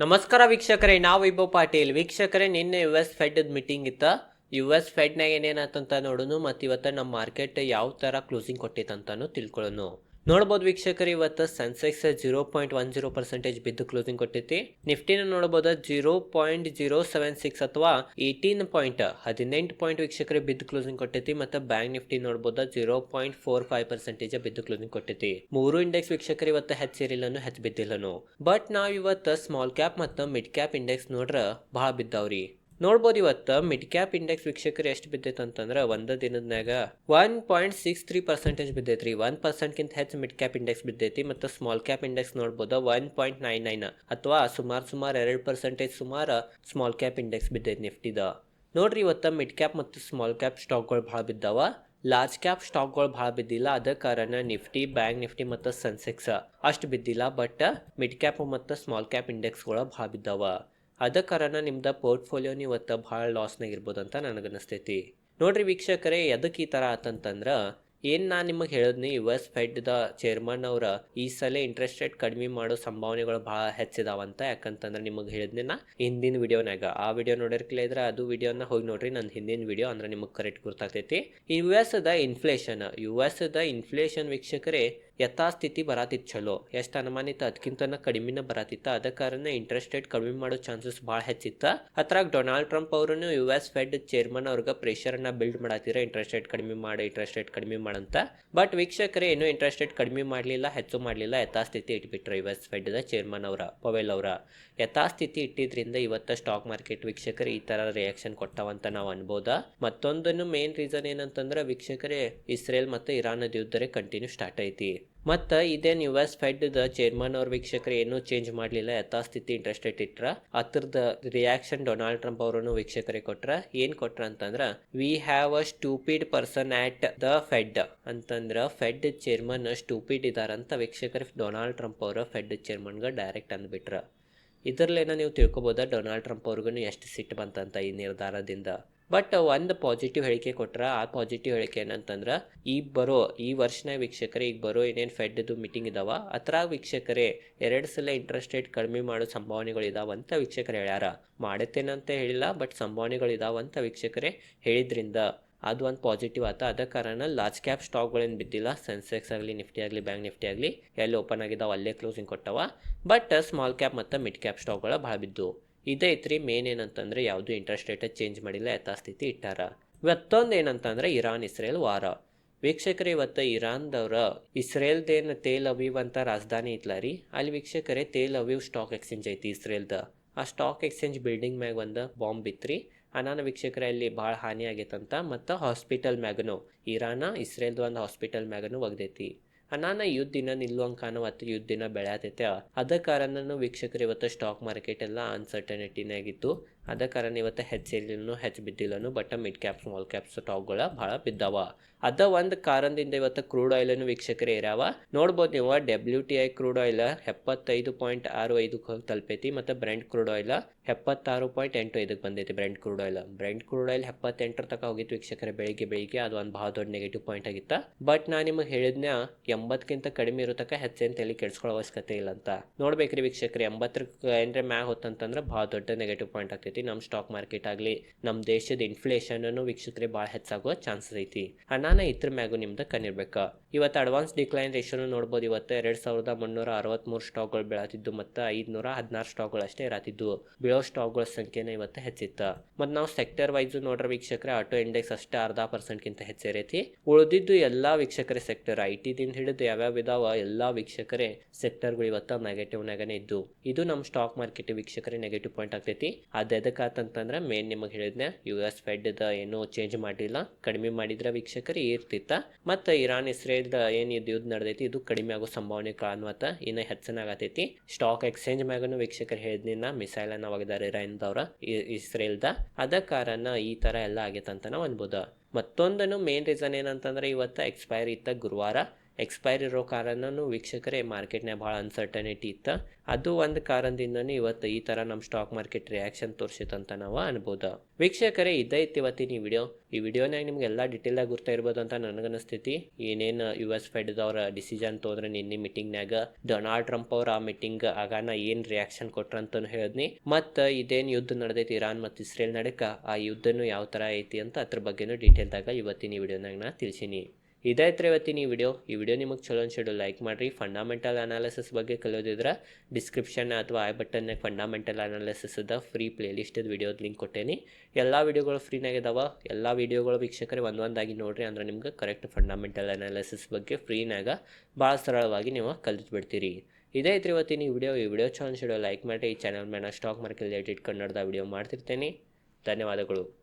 ನಮಸ್ಕಾರ ವೀಕ್ಷಕರೇ, ನಾವು ಇಬ್ಬ ಪಾಟೀಲ್. ವೀಕ್ಷಕರೇ, ನಿನ್ನೆ ಯು ಎಸ್ ಫೆಡ್ ಮೀಟಿಂಗ್ ಇತ್ತ. ಯು ಎಸ್ ಫೆಡ್ನಾಗ ಏನೇನಾತಂತ ನೋಡೋಣ ಮತ್ತು ಇವತ್ತು ನಮ್ಮ ಮಾರ್ಕೆಟ್ ಯಾವ ಥರ ಕ್ಲೋಸಿಂಗ್ ಕೊಟ್ಟಿತ್ತಂತನೂ ತಿಳ್ಕೊಳ್ಳೋಣ ನೋಡ್ಬೋದು ವೀಕ್ಷಕರು, ಇವತ್ತು Sensex zero point one zero percentage ಬಿದ್ದು ಕ್ಲೋಸಿಂಗ್ ಕೊಟ್ಟೈತಿ ನಿಫ್ಟಿನ ನೋಡ್ಬೋದು zero point zero seven six ಅಥವಾ ಏಯ್ಟೀನ್ ಪಾಯಿಂಟ್ ಹದಿನೆಂಟು ಪಾಯಿಂಟ್ ವೀಕ್ಷಕರಿಗೆ ಬಿದ್ದು ಕ್ಲೋಸಿಂಗ್ ಕೊಟ್ಟೈತಿ ಮತ್ತು ಬ್ಯಾಂಕ್ ನಿಫ್ಟಿ ನೋಡ್ಬೋದು zero point four five percentage ಬಿದ್ದು ಕ್ಲೋಸಿಂಗ್ ಕೊಟ್ಟೈತಿ ಮೂರು ಇಂಡೆಕ್ಸ್ ವೀಕ್ಷಕರು, ಇವತ್ತು ಹೆಚ್ಚಿರಿಲ್ಲನು ಹೆಚ್ಚು ಬಿದ್ದಿಲ್ಲನು ಬಟ್ ನಾವು ಇವತ್ತು ಸ್ಮಾಲ್ ಕ್ಯಾಪ್ ಮತ್ತು ಮಿಡ್ ಕ್ಯಾಪ್ ಇಂಡೆಕ್ಸ್ ನೋಡ್ರ ಭಾಳ ಬಿದ್ದಾವ್ರಿ. ನೋಡ್ಬೋದು ಇವತ್ತು ಮಿಡ್ ಕ್ಯಾಪ್ ಇಂಡೆಕ್ಸ್ ವೀಕ್ಷಕರು ಎಷ್ಟು ಬಿದ್ದೈತೆ ಅಂತಂದ್ರೆ ಒಂದು ದಿನದ್ನಾಗ one point six three percentage ಬಿದ್ದೈತ್ರಿ. One ಪರ್ಸೆಂಟ್ಗಿಂತ ಹೆಚ್ಚು ಮಿಡ್ ಕ್ಯಾಪ್ ಇಂಡೆಕ್ಸ್ ಬಿದ್ದೈತಿ ಮತ್ತು ಸ್ಮಾಲ್ ಕ್ಯಾಪ್ ಇಂಡೆಕ್ಸ್ ನೋಡ್ಬೋದು ಒನ್ ಪಾಯಿಂಟ್ ನೈನ್ ನೈನ್ ಅಥವಾ ಸುಮಾರು ಸುಮಾರು ಎರಡು ಪರ್ಸೆಂಟೇಜ್ ಸುಮಾರು ಸ್ಮಾಲ್ ಕ್ಯಾಪ್ ಇಂಡೆಕ್ಸ್ ಬಿದ್ದೈತಿ ನಿಫ್ಟಿದ. ನೋಡ್ರಿ ಇವತ್ತು ಮಿಡ್ ಕ್ಯಾಪ್ ಮತ್ತು ಸ್ಮಾಲ್ ಕ್ಯಾಪ್ ಸ್ಟಾಕ್ಗಳು ಭಾಳ ಬಿದ್ದಾವ. ಲಾರ್ಜ್ ಕ್ಯಾಪ್ ಸ್ಟಾಕ್ಗಳು ಭಾಳ ಬಿದ್ದಿಲ್ಲ, ಅದ ಕಾರಣ ನಿಫ್ಟಿ, ಬ್ಯಾಂಕ್ ನಿಫ್ಟಿ ಮತ್ತು ಸೆನ್ಸೆಕ್ಸ್ ಅಷ್ಟು ಬಿದ್ದಿಲ್ಲ, ಬಟ್ ಮಿಡ್ ಕ್ಯಾಪ್ ಮತ್ತು ಸ್ಮಾಲ್ ಕ್ಯಾಪ್ ಇಂಡೆಕ್ಸ್ಗಳು ಭಾಳ ಬಿದ್ದಾವ. ಅದ ಕಾರಣ ನಿಮ್ದು ಪೋರ್ಟ್ಫೋಲಿಯೋ ಇವತ್ತು ಭಾಳ ಲಾಸ್ನಾಗ ಇರ್ಬೋದು ಅಂತ ನನಗನ್ನಿಸ್ತೈತಿ. ನೋಡ್ರಿ ವೀಕ್ಷಕರೇ ಎದಕ್ಕೆ ಈ ಥರ ಆತಂತಂದ್ರೆ, ಏನು ನಾನು ನಿಮಗೆ ಹೇಳಿದ್ನಿ ಯು ಎಸ್ ಫೆಡ್ದ ಚೇರ್ಮನ್ ಅವರ ಈ ಸಲ ಇಂಟ್ರೆಸ್ಟ್ ರೇಟ್ ಕಡಿಮೆ ಮಾಡೋ ಸಂಭಾವನೆಗಳು ಭಾಳ ಹೆಚ್ಚಿದಾವಂತ. ಯಾಕಂತಂದ್ರೆ ನಿಮಗೆ ಹೇಳಿದ್ನಿ ನಾ ಹಿಂದಿನ ವಿಡಿಯೋನಾಗ ಆ ವಿಡಿಯೋ ನೋಡಿರ್ಕಿಲ್ಲ ಇದ್ರೆ ಅದು ವಿಡಿಯೋನ ಹೋಗಿ ನೋಡ್ರಿ ನನ್ನ ಹಿಂದಿನ ವಿಡಿಯೋ ಅಂದ್ರೆ ನಿಮಗೆ ಕರೆಕ್ಟ್ ಗೊತ್ತಾಗ್ತೈತಿ ಯು ಎಸ್ ದ ಇನ್ಫ್ಲೇಷನ್ ಯು ಎಸ್ ದ ಇನ್ಫ್ಲೇಷನ್ ವೀಕ್ಷಕರೇ ಯಥಾಸ್ಥಿತಿ ಬರಾತಿತ್ತು ಚಲೋ ಎಷ್ಟು ಅನುಮಾನಿತ? ಅದಕ್ಕಿಂತನ ಕಡಿಮೆನ ಬರಾತಿತ್ತ? ಅದ ಕಾರಣ ಇಂಟ್ರೆಸ್ಟ್ ರೇಟ್ ಕಡಿಮೆ ಮಾಡೋ ಚಾನ್ಸಸ್ ಭಾಳ ಹೆಚ್ಚಿತ್ತ. ಅದ್ರಾಗ ಡೊನಾಲ್ಡ್ ಟ್ರಂಪ್ ಅವರು ಯು ಎಸ್ ಫೆಡ್ ಚೇರ್ಮನ್ ಅವ್ರಿಗೆ ಪ್ರೆಷರ್ನ ಬಿಲ್ಡ್ ಮಾಡತ್ತಿರ ಇಂಟ್ರೆಸ್ಟ್ ರೇಟ್ ಕಡಿಮೆ ಮಾಡಿ ಇಂಟ್ರೆಸ್ಟ್ ರೇಟ್ ಕಡಿಮೆ ಮಾಡಂತ. ಬಟ್ ವೀಕ್ಷಕರೇ ಏನು ಇಂಟ್ರೆಸ್ಟ್ ರೇಟ್ ಕಡಿಮೆ ಮಾಡಲಿಲ್ಲ, ಹೆಚ್ಚು ಮಾಡಲಿಲ್ಲ, ಯಥಾಸ್ಥಿತಿ ಇಟ್ಬಿಟ್ರು ಯು ಎಸ್ ಫೆಡ್ದ ಚೇರ್ಮನ್ ಅವರ ಪೊವೆಲ್ ಅವರ. ಯಥಾಸ್ಥಿತಿ ಇಟ್ಟಿದ್ರಿಂದ ಇವತ್ತು ಸ್ಟಾಕ್ ಮಾರ್ಕೆಟ್ ವೀಕ್ಷಕರು ಈ ಥರ ರಿಯಾಕ್ಷನ್ ಕೊಟ್ಟವಂತ ನಾವು ಅನ್ಬೋದ. ಮತ್ತೊಂದನ್ನು ಮೇನ್ ರೀಸನ್ ಏನಂತಂದ್ರೆ ವೀಕ್ಷಕರೇ, ಇಸ್ರೇಲ್ ಮತ್ತು ಇರಾನ್ ಯುದ್ಧರೇ ಕಂಟಿನ್ಯೂ ಸ್ಟಾರ್ಟ್ ಐತಿ. ಮತ್ತು ಇದೇನು ಯು ಎಸ್ ಫೆಡ್ದ ಚೇರ್ಮನ್ ಅವ್ರ ವೀಕ್ಷಕರು ಏನೂ ಚೇಂಜ್ ಮಾಡಲಿಲ್ಲ, ಯಥಾಸ್ಥಿತಿ ಇಂಟ್ರೆಸ್ಟ್ ರೇಟ್ ಇಟ್ರ ಅದ್ರದ್ದು ರಿಯಾಕ್ಷನ್ ಡೊನಾಲ್ಡ್ ಟ್ರಂಪ್ ಅವರನ್ನು ವೀಕ್ಷಕರಿಗೆ ಕೊಟ್ರ, ಏನು ಕೊಟ್ರ ಅಂತಂದ್ರೆ we have a stupid person at the Fed ಅಂತಂದ್ರೆ ಫೆಡ್ ಚೇರ್ಮನ್ ಸ್ಟೂಪಿಡ್ ಇದಾರಂತ ವೀಕ್ಷಕರು ಡೊನಾಲ್ಡ್ ಟ್ರಂಪ್ ಅವರು ಫೆಡ್ ಚೇರ್ಮನ್ಗೆ ಡೈರೆಕ್ಟ್ ಅಂದ್ಬಿಟ್ರ. ಇದರಲ್ಲೇನ ನೀವು ತಿಳ್ಕೊಬೋದ ಡೊನಾಲ್ಡ್ ಟ್ರಂಪ್ ಅವ್ರಿಗೂ ಎಷ್ಟು ಸಿಟ್ಟು ಬಂತಂತ ಈ ನಿರ್ಧಾರದಿಂದ? ಬಟ್ ಒಂದು ಪಾಸಿಟಿವ್ ಹೇಳಿಕೆ ಕೊಟ್ರ, ಆ ಪಾಸಿಟಿವ್ ಹೇಳಿಕೆ ಏನಂತಂದ್ರೆ ಈ ಬರೋ, ಈ ವರ್ಷನ ವೀಕ್ಷಕರೇ, ಈಗ ಬರೋ ಏನೇನು ಫೆಡ್ದು ಮೀಟಿಂಗ್ ಇದಾವ ಅದ್ರಾಗ ವೀಕ್ಷಕರೇ, ಎರಡು ಸಲ ಇಂಟ್ರೆಸ್ಟ್ ರೇಟ್ ಕಡಿಮೆ ಮಾಡೋ ಸಂಭಾವನೆಗಳು ಇದಾವಂತ ವೀಕ್ಷಕರು ಹೇಳ್ಯಾರ. ಮಾಡತ್ತೇನಂತ ಹೇಳಿಲ್ಲ ಬಟ್ ಸಂಭಾವನೆಗಳು ಇದಾವಂತ ವೀಕ್ಷಕರೇ ಹೇಳಿದ್ರಿಂದ ಅದು ಒಂದು ಪಾಸಿಟಿವ್ ಆತ. ಅದ ಕಾರಣ ಲಾರ್ಜ್ ಕ್ಯಾಪ್ ಸ್ಟಾಕ್ಗಳೇನು ಬಿದ್ದಿಲ್ಲ ಸೆನ್ಸೆಕ್ಸ್ ಆಗಲಿ ನಿಫ್ಟಿ ಆಗಲಿ ಬ್ಯಾಂಕ್ ನಿಫ್ಟಿ ಆಗಲಿ, ಎಲ್ಲಿ ಓಪನ್ ಆಗಿದಾವ, ಅಲ್ಲೇ ಕ್ಲೋಸಿಂಗ್ ಕೊಟ್ಟವ. ಬಟ್ ಸ್ಮಾಲ್ ಕ್ಯಾಪ್ ಮತ್ತು ಮಿಡ್ ಕ್ಯಾಪ್ ಸ್ಟಾಕ್ಗಳು ಭಾಳ ಬಿದ್ದು ಇದೇ ಐತ್ರಿ ಮೇನ್ ಏನಂತಂದ್ರೆ ಯಾವುದು ಇಂಟ್ರೆಸ್ಟ್ ರೇಟ್ ಚೇಂಜ್ ಮಾಡಿಲ್ಲ ಯಥಾಸ್ಥಿತಿ ಇಟ್ಟಾರ. ಇವತ್ತೊಂದು ಏನಂತಂದರೆ ಇರಾನ್ ಇಸ್ರೇಲ್ ವಾರ. ವೀಕ್ಷಕರೇ, ಇವತ್ತು ಇರಾನ್ದವ್ರ ಇಸ್ರೇಲ್ದೇನು ತೇಲ್ ಅವೀವ್ ಅಂತ ರಾಜಧಾನಿ ಇತ್ತಲ್ಲ ರೀ? ಅಲ್ಲಿ ವೀಕ್ಷಕರೇ, ತೇಲ್ ಅವೀವ್ ಸ್ಟಾಕ್ ಎಕ್ಸ್ಚೇಂಜ್ ಐತಿ ಇಸ್ರೇಲ್ದ. ಆ ಸ್ಟಾಕ್ ಎಕ್ಸ್ಚೇಂಜ್ ಬಿಲ್ಡಿಂಗ್ ಮ್ಯಾಗ ಒಂದು ಬಾಂಬ್ ಬಿತ್ರಿ. ಅನಾನ ವೀಕ್ಷಕರ, ಅಲ್ಲಿ ಭಾಳ ಹಾನಿ ಆಗೈತಂತ ಮತ್ತು ಹಾಸ್ಪಿಟಲ್ ಮ್ಯಾಗನು ಇರಾನ ಇಸ್ರೇಲ್ದು ಒಂದು ಹಾಸ್ಪಿಟಲ್ ಮ್ಯಾಗನು ಒಗ್ದೈತಿ. ಅನಾನ ಯುದ್ಧ ದಿನ ನಿಲ್ಲುವಂಗೆ ಕಾಣುವತ್ತು ಯುದ್ಧ ದಿನ ಬೆಳೆಯತೈತೆ. ಅದ ಕಾರಣನು ವೀಕ್ಷಕರು ಇವತ್ತು ಸ್ಟಾಕ್ ಮಾರ್ಕೆಟ್ ಎಲ್ಲ ಅನ್ಸರ್ಟನಿಟಿನಾಗಿತ್ತು ಅದ ಕಾರಣ ಇವತ್ತು ಹೆಚ್ಚಿಲ್ಲನು ಹೆಚ್ಚು ಬಿದ್ದಿಲ್ಲನು but mid cap small cap ಸ್ಟಾಕ್ಗಳ ಭಾಳ ಬಿದ್ದಾವ. ಅದ ಒಂದು ಕಾರಣದಿಂದ ಇವತ್ತು ಕ್ರೂಡ್ ಆಯಿಲನ್ನು ವೀಕ್ಷಕರೇ ಇರಾವ. ನೋಡ್ಬೋದು ನೀವು W T I crude oil ಎಪ್ಪತ್ತೈದು ಪಾಯಿಂಟ್ ಆರು ಐದಕ್ಕೆ ಹೋಗಿ ತಲುಪೈತಿ ಮತ್ತು ಬ್ರೆಂಡ್ ಕ್ರೂಡ್ ಆಯಿಲ್ ಎಪ್ಪತ್ತಾರು ಪಾಯಿಂಟ್ ಎಂಟು ಐದಕ್ಕೆ ಬಂದೈತಿ brent crude oil brent crude oil ಎಪ್ಪತ್ತೆಂಟರ ತನಕ ಹೋಗಿತ್ತು ವೀಕ್ಷಕರ ಬೆಳಿಗ್ಗೆ ಬೆಳಿಗ್ಗೆ. ಅದು ಒಂದು ಭಾಳ ದೊಡ್ಡ ನೆಗೆಟಿವ್ ಪಾಯಿಂಟ್ ಆಗಿತ್ತ. ಬಟ್ ನಾನು ನಿಮಗೆ ಹೇಳಿದ್ನ, ಎಂಬತ್ತಕ್ಕಿಂತ ಕಡಿಮೆ ಇರೋ ತನಕ ಹೆಚ್ಚೇನು ತಲೆ ಕೆಡ್ಸ್ಕೊಳ್ಳೋ ಅವಶ್ಯಕತೆ ಇಲ್ಲ ಅಂತ. ನೋಡ್ಬೇಕ್ರಿ ವೀಕ್ಷಕರಿ, ಎಂಬತ್ತರ ಏನ್ರೆ ಮ್ಯಾಗ ಹೊತ್ತಂತಂದ್ರೆ ಭಾಳ ದೊಡ್ಡ ನೆಗೆಟಿವ್ ಪಾಯಿಂಟ್ ಆಗ್ತೈತಿ. ನಮ್ಮ ಸ್ಟಾಕ್ ಮಾರ್ಕೆಟ್ ಆಗಲಿ ನಮ್ಮ ದೇಶದ ಇನ್ಫ್ಲೇಷನ್ ವೀಕ್ಷಕರೇ ಭಾಳ ಹೆಚ್ಚಾಗುವ ಚಾನ್ಸಸ್ ಐತಿ. ಹಣಾನ ಇದ್ರ ಮ್ಯಾಗು ನಿಮ್ದು ಕಣ್ಣಿರ್ಬೇಕು. ಇವತ್ತು ಅಡ್ವಾನ್ಸ್ ಡಿಕ್ಲೈನ್ ರೇಷನ್ ನೋಡ್ಬೋದು. ಇವತ್ತು ಎರಡು ಸಾವಿರದ ಮುನ್ನೂರ ಅರವತ್ತ್ಮೂರು ಸ್ಟಾಕ್ಗಳು ಬೀಳತ್ತಿದ್ದು ಮತ್ತು ಐದುನೂರ ಹದಿನಾರು ಸ್ಟಾಕ್ಗಳು ಅಷ್ಟೇ ಇರತ್ತಿದ್ದು ಬೀಳೋ ಸ್ಟಾಕ್ಗಳ ಸಂಖ್ಯೆನ ಇವತ್ತು ಹೆಚ್ಚಿತ್ತು. ಮತ್ತು ನಾವು ಸೆಕ್ಟರ್ ವೈಸ್ ನೋಡ್ರೆ ವೀಕ್ಷಕರೇ, ಆಟೋ ಇಂಡೆಕ್ಸ್ ಅಷ್ಟೇ ಅರ್ಧ ಪರ್ಸೆಂಟ್ಗಿಂತ ಹೆಚ್ಚಿರೈತಿ ಉಳಿದಿದ್ದು ಎಲ್ಲ ವೀಕ್ಷಕರೇ ಸೆಕ್ಟರ್ ಐ ಟಿದಿಂದ ಹಿಡಿದು ಯಾವ್ಯಾವ ಇದಾವ ಎಲ್ಲ ವೀಕ್ಷಕರೇ ಸೆಕ್ಟರ್ಗಳು ಇವತ್ತು ನೆಗೆಟಿವ್ನಾಗನೇ ಇದ್ದು. ಇದು ನಮ್ಮ ಸ್ಟಾಕ್ ಮಾರ್ಕೆಟ್ ವೀಕ್ಷಕರೇ ನೆಗೆಟಿವ್ ಪಾಯಿಂಟ್ ಆಗ್ತೈತಿ. ಅದು ಎದಕ್ಕಾತಂತಂದ್ರೆ ಮೇನ್ ನಿಮಗೆ ಹೇಳಿದ್ನೆ ಯು ಎಸ್ ಫೆಡ್ ಏನು ಚೇಂಜ್ ಮಾಡಿಲ್ಲ. ಕಡಿಮೆ ಮಾಡಿದ್ರೆ ವೀಕ್ಷಕರೇ ಇರ್ತಿತ್ತ ಮತ್ತು ಇರಾನ್ ಇಸ್ರೇಲ್ದ ಏನು ಇದು ಯುದ್ಧ ನಡೆದೈತಿ, ಇದು ಕಡಿಮೆ ಆಗೋ ಸಂಭಾವನೆ ಕಾಣುವತ್ತ ಇನ್ನು ಹೆಚ್ಚನಾಗತೈತಿ. ಸ್ಟಾಕ್ ಎಕ್ಸ್ಚೇಂಜ್ ಮ್ಯಾಗನು ವೀಕ್ಷಕರು ಹೇಳಿದ್ನಿನ್ನ ಮಿಸೈಲ್ ಅನ್ನ ಒಗದಾರ ಇರಾನ್ದವ್ರ ಇಸ್ರೇಲ್ದ. ಅದ ಕಾರಣ ಈ ತರ ಎಲ್ಲ ಆಗೈತಂತ ನಾವು ಅನ್ಬೋದು. ಮತ್ತೊಂದನ್ನು ಮೇನ್ ರೀಸನ್ ಏನಂತಂದ್ರೆ ಇವತ್ತು ಎಕ್ಸ್ಪೈರಿ ಇತ್ತ ಗುರುವಾರ. ಎಕ್ಸ್ಪೈರ್ ಇರೋ ಕಾರಣನೂ ವೀಕ್ಷಕರೇ ಮಾರ್ಕೆಟ್ನಾಗ ಭಾಳ ಅನ್ಸರ್ಟನಿಟಿ ಇತ್ತು. ಅದು ಒಂದು ಕಾರಣದಿಂದನೇ ಇವತ್ತು ಈ ಥರ ನಮ್ಮ ಸ್ಟಾಕ್ ಮಾರ್ಕೆಟ್ ರಿಯಾಕ್ಷನ್ ತೋರಿಸಿತಂತ ನಾವು ಅನ್ಬೋದು. ವೀಕ್ಷಕರೇ ಇದೈತಿ ಇವತ್ತಿನ ಈ ವಿಡಿಯೋ ಈ ವಿಡಿಯೋನಾಗ ನಿಮ್ಗೆ ಎಲ್ಲ ಡೀಟೇಲಾಗಿ ಗುರ್ತಾ ಇರ್ಬೋದು ಅಂತ ನನಗನ್ನಿಸ್ತೈತಿ ಏನೇನು ಯು ಎಸ್ ಫೆಡ್ದವ್ರ ಡಿಸಿಷನ್ ತೋದ್ರೆ ನಿನ್ನೆ ಮೀಟಿಂಗ್ನಾಗ ಡೊನಾಲ್ಡ್ ಟ್ರಂಪ್ ಅವ್ರ ಆ ಮೀಟಿಂಗ್ ಆಗಾನ ಏನು ರಿಯಾಕ್ಷನ್ ಕೊಟ್ರಂತನೂ ಹೇಳಿದ್ನಿ. ಮತ್ತು ಇದೇನು ಯುದ್ಧ ನಡೆದೈತಿ ಇರಾನ್ ಮತ್ತು ಇಸ್ರೇಲ್ ನಡಕ, ಆ ಯುದ್ಧನೂ ಯಾವ ಥರ ಐತಿ ಅಂತ ಅದ್ರ ಬಗ್ಗೆನೂ ಡೀಟೇಲ್ದಾಗ ಇವತ್ತಿನ ವಿಡಿಯೋನಾಗ ನಾ ತಿಳಿಸೀನಿ. ಇದೈತ್ರಿ ಇವತ್ತಿನ ಈ ವಿಡಿಯೋ. ಈ ವಿಡಿಯೋ ನಿಮಗೆ ಚಲೋ ಅನ್ಸಿಡು ಲೈಕ್ ಮಾಡಿರಿ. ಫಂಡಮೆಂಟಲ್ ಅನಾಲಿಸಿಸ್ ಬಗ್ಗೆ ಕಲಿಯೋದಿದ್ರೆ ಡಿಸ್ಕ್ರಿಪ್ಷನ್ ಅಥವಾ ಐ ಬಟನ್ನ ಫಂಡಮೆಂಟಲ್ ಅದ ಫ್ರೀ ಪ್ಲೇಲಿಸ್ಟದ ವಿಡಿಯೋದ ಲಿಂಕ್ ಕೊಟ್ಟೇನಿ. ಎಲ್ಲ ವಿಡಿಯೋಗಳು ಫ್ರೀನಾಗಿದ್ದಾವೆ ಎಲ್ಲ ವಿಡಿಯೋಗಳು ವೀಕ್ಷಕರೇ ಒಂದೊಂದಾಗಿ ನೋಡಿರಿ ಅಂದ್ರೆ ನಿಮ್ಗೆ ಕರೆಕ್ಟ್ ಫಂಡಮೆಂಟಲ್ ಅನಾಲಿಸಿಸ್ ಬಗ್ಗೆ ಫ್ರೀನಾಗ ಭಾಳ ಸರಳವಾಗಿ ನೀವು ಕಲಿತು ಬಿಡ್ತೀರಿ ಇದೇ ಐತ್ರಿ ಇವತ್ತಿನ ಈ ವಿಡಿಯೋ. ಈ ವಿಡಿಯೋ ಚಲೋ ಅನ್ಸಿಡು ಲೈಕ್ ಮಾಡಿರಿ. ಈ ಚಾನಲ್ ಮೇಲೆ ಸ್ಟಾಕ್ ಮಾರ್ಕೆಟ್ ರಿಲೇಟೆಡ್ ಕನ್ನಡದ ವಿಡಿಯೋ ಮಾಡ್ತಿರ್ತೇನೆ. ಧನ್ಯವಾದಗಳು.